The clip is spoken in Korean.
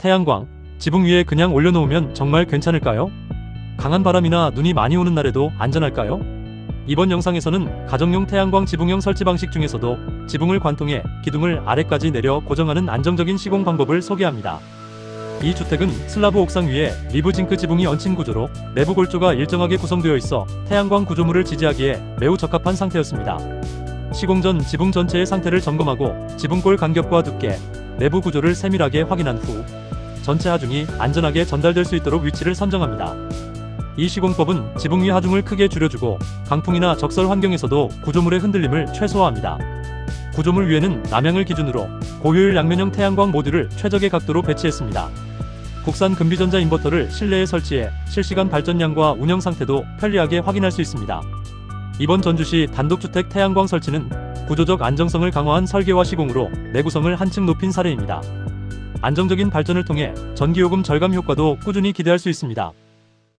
태양광, 지붕 위에 그냥 올려놓으면 정말 괜찮을까요? 강한 바람이나 눈이 많이 오는 날에도 안전할까요? 이번 영상에서는 가정용 태양광 지붕형 설치 방식 중에서도 지붕을 관통해 기둥을 아래까지 내려 고정하는 안정적인 시공 방법을 소개합니다. 이 주택은 슬라브 옥상 위에 리브 징크 지붕이 얹힌 구조로 내부 골조가 일정하게 구성되어 있어 태양광 구조물을 지지하기에 매우 적합한 상태였습니다. 시공 전 지붕 전체의 상태를 점검하고 지붕골 간격과 두께, 내부 구조를 세밀하게 확인한 후 전체 하중이 안전하게 전달될 수 있도록 위치를 선정합니다. 이 시공법은 지붕 위 하중을 크게 줄여주고 강풍이나 적설 환경에서도 구조물의 흔들림을 최소화합니다. 구조물 위에는 남향을 기준으로 고효율 양면형 태양광 모듈을 최적의 각도로 배치했습니다. 국산 금비전자 인버터를 실내에 설치해 실시간 발전량과 운영 상태도 편리하게 확인할 수 있습니다. 이번 전주시 단독주택 태양광 설치는 구조적 안정성을 강화한 설계와 시공으로 내구성을 한층 높인 사례입니다. 안정적인 발전을 통해 전기요금 절감 효과도 꾸준히 기대할 수 있습니다.